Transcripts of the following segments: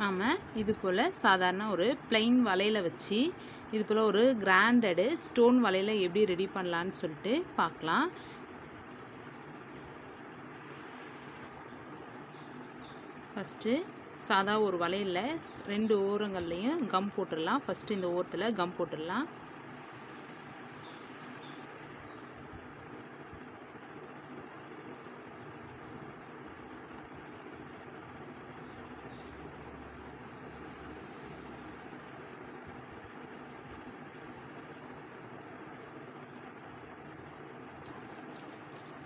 நாம் இது போல் சாதாரண ஒரு பிளெயின் வலையில் வச்சு இது போல் ஒரு கிராண்டடு ஸ்டோன் வலையில் எப்படி ரெடி பண்ணலான்னு சொல்லிட்டு பார்க்கலாம். ஃபஸ்ட்டு சாதா ஒரு வலையில் ரெண்டு ஓரங்கள்லேயும் கம் போட்டுடலாம். ஃபஸ்ட்டு இந்த ஓரத்தில் கம் போட்டுடலாம்.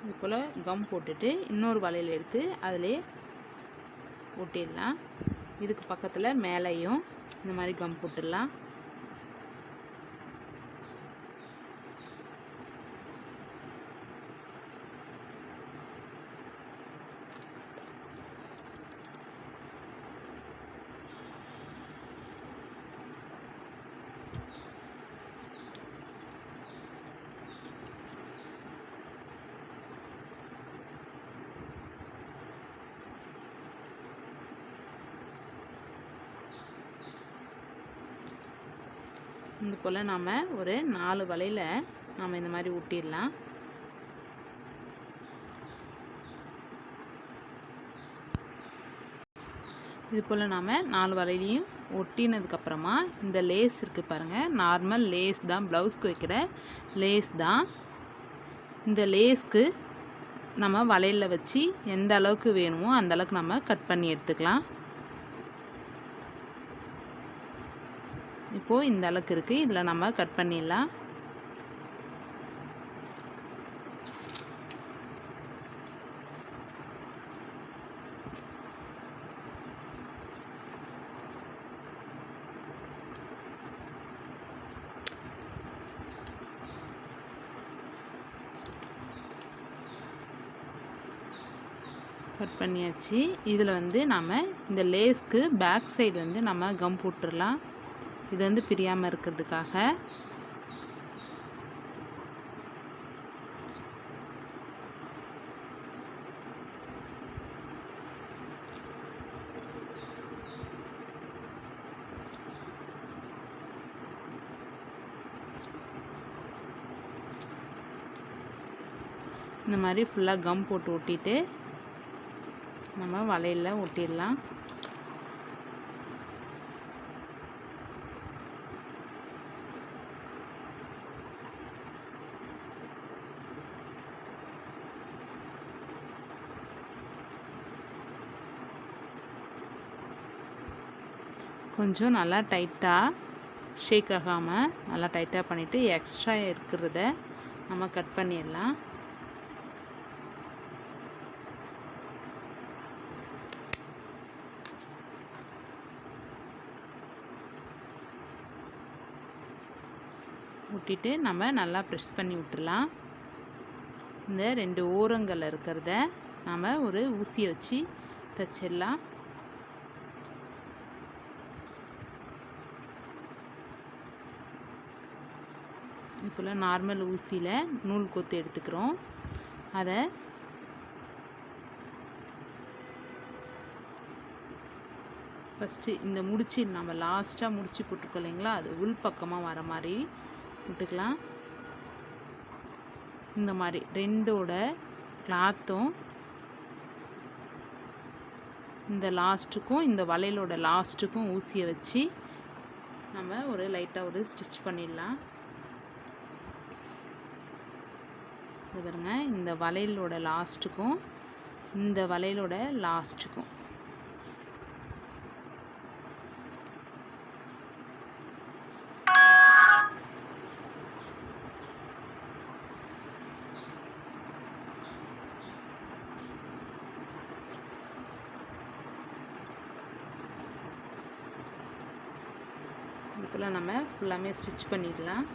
இது போல் கம் போட்டுட்டு இன்னொரு வலையில் எடுத்து அதிலே ஒட்டிடலாம். இதுக்கு பக்கத்தில் மேலேயும் இந்த மாதிரி கம் போட்டுடலாம். இது போல் நாம் ஒரு நாலு வலையில் நாம் இந்த மாதிரி ஒட்டிடலாம் இது போல் நாம் நாலு வலையிலையும் ஒட்டினதுக்கப்புறமா இந்த லேஸ் இருக்குது பாருங்கள் நார்மல் லேஸ் தான் ப்ளவுஸ்க்கு வைக்கிற லேஸ் தான். இந்த லேஸ்க்கு நம்ம வளையலில் வச்சு எந்த அளவுக்கு வேணுமோ அந்த அளவுக்கு நம்ம கட் பண்ணி எடுத்துக்கலாம். இப்போது இந்த அளவுக்கு இருக்குது இதில் நம்ம கட் பண்ணிடலாம். கட் பண்ணியாச்சு. இதில் வந்து நம்ம இந்த லேஸ்க்கு பேக் சைடு வந்து நம்ம கம் போட்டுடலாம். இது வந்து பிரியாமல் இருக்கிறதுக்காக. இந்த மாதிரி ஃபுல்லாக கம் போட்டு ஒட்டிட்டு நம்ம வலையில் ஒட்டிடலாம். கொஞ்சம் நல்லா டைட்டாக ஷேக் ஆகாமல் நல்லா டைட்டாக பண்ணிவிட்டு எக்ஸ்ட்ரா இருக்கிறத நம்ம கட் பண்ணிடலாம். விட்டிட்டு நம்ம நல்லா ப்ரெஸ் பண்ணி விட்டுலாம் இந்த ரெண்டு ஓரங்களில் இருக்கிறத நாம் ஒரு ஊசியை வச்சு தச்சிடலாம். போல் நார்மல் ஊசியில் நூல் கொத்து எடுத்துக்கிறோம். அதை ஃபஸ்ட்டு இந்த முடிச்சு நம்ம லாஸ்ட்டாக முடிச்சு போட்டிருக்கோம் இல்லைங்களா? அது உள் பக்கமாக வர மாதிரி விட்டுக்கலாம். இந்த மாதிரி ரெண்டோட கிளாத்தும் இந்த லாஸ்ட்டுக்கும் இந்த வளையலோட லாஸ்ட்டுக்கும் ஊசியை வச்சு நம்ம ஒரு லைட்டாக ஒரு ஸ்டிச் பண்ணிடலாம். இது பாருங்க இந்த வளையலோட லாஸ்ட்டுக்கும் இந்த வளையலோட லாஸ்ட்டுக்கும் இதெல்லாம் நம்ம ஃபுல்லாமே ஸ்டிச் பண்ணிடலாம்.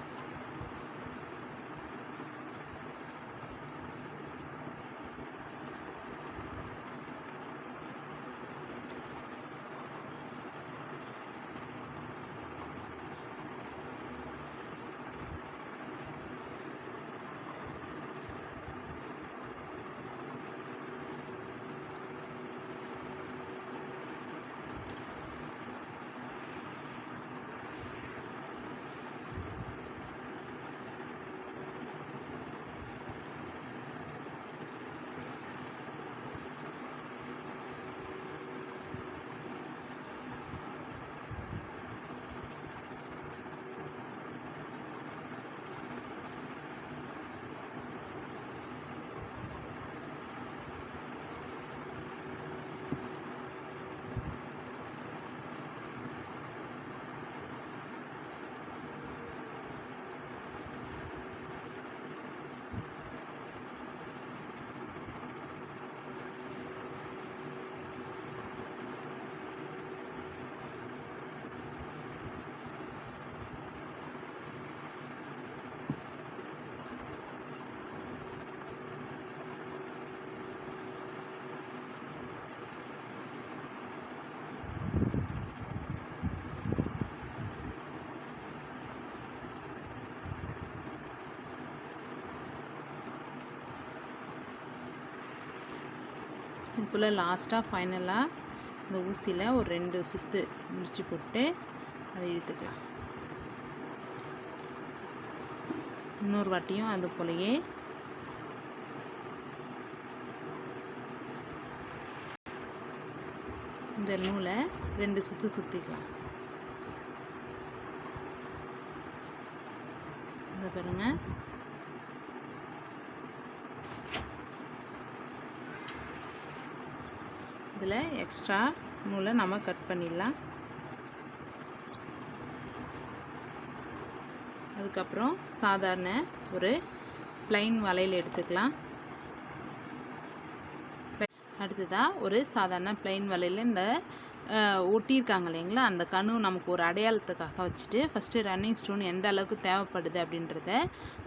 போல் லாஸ்ட்டாக ஃபைனலாக இந்த ஊசியில் ஒரு ரெண்டு சுற்று முடிச்சு போட்டு அதை இழுத்துக்கலாம். இன்னொரு வாட்டியும் அது போலயே. இந்த நூலை ரெண்டு சுற்று சுற்றிக்கலாம் இந்த பாருங்கள் இதில் எக்ஸ்ட்ரா நூலை நம்ம கட் பண்ணிடலாம். அதுக்கப்புறம் சாதாரண ஒரு ப்ளைன் வளையல் எடுத்துக்கலாம். அடுத்ததாக ஒரு சாதாரண ப்ளைன் வலையில் இந்த ஒட்டியிருக்காங்க இல்லைங்களா? அந்த கணு நமக்கு ஒரு அடையாளத்துக்காக வச்சுட்டு ஃபஸ்ட்டு ரன்னிங் ஸ்டோன் எந்த அளவுக்கு தேவைப்படுது அப்படின்றத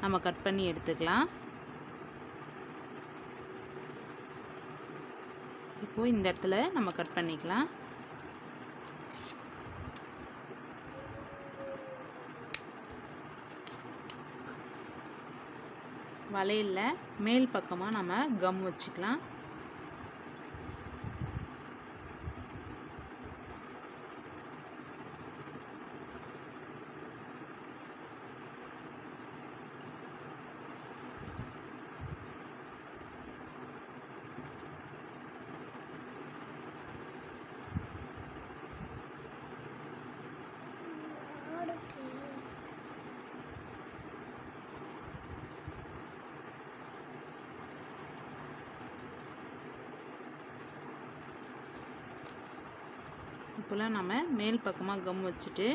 நம்ம கட் பண்ணி எடுத்துக்கலாம். இப்போது இந்த இடத்துல நம்ம கட் பண்ணிக்கலாம். வளையலில் மேல் பக்கமாக நம்ம கம் வச்சுக்கலாம். இப்போலாம் நம்ம மேல் பக்கமாக கம் வச்சுட்டு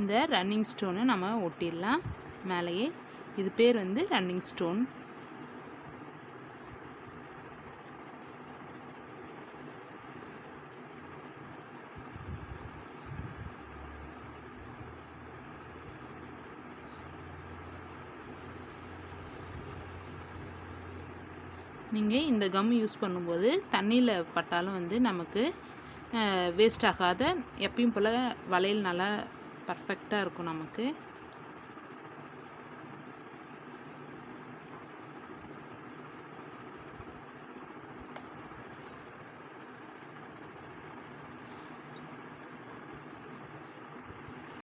இந்த ரன்னிங் ஸ்டோனை நம்ம ஒட்டிடலாம். மேலேயே இது பேர் வந்து ரன்னிங் ஸ்டோன் நீங்கள் இந்த கம் யூஸ் பண்ணும்போது தண்ணியில் பட்டாலும் வந்து நமக்கு வேஸ்ட் ஆகாத எப்பயும் போல் வளையல் நல்லா பர்ஃபெக்டாக இருக்கும் நமக்கு.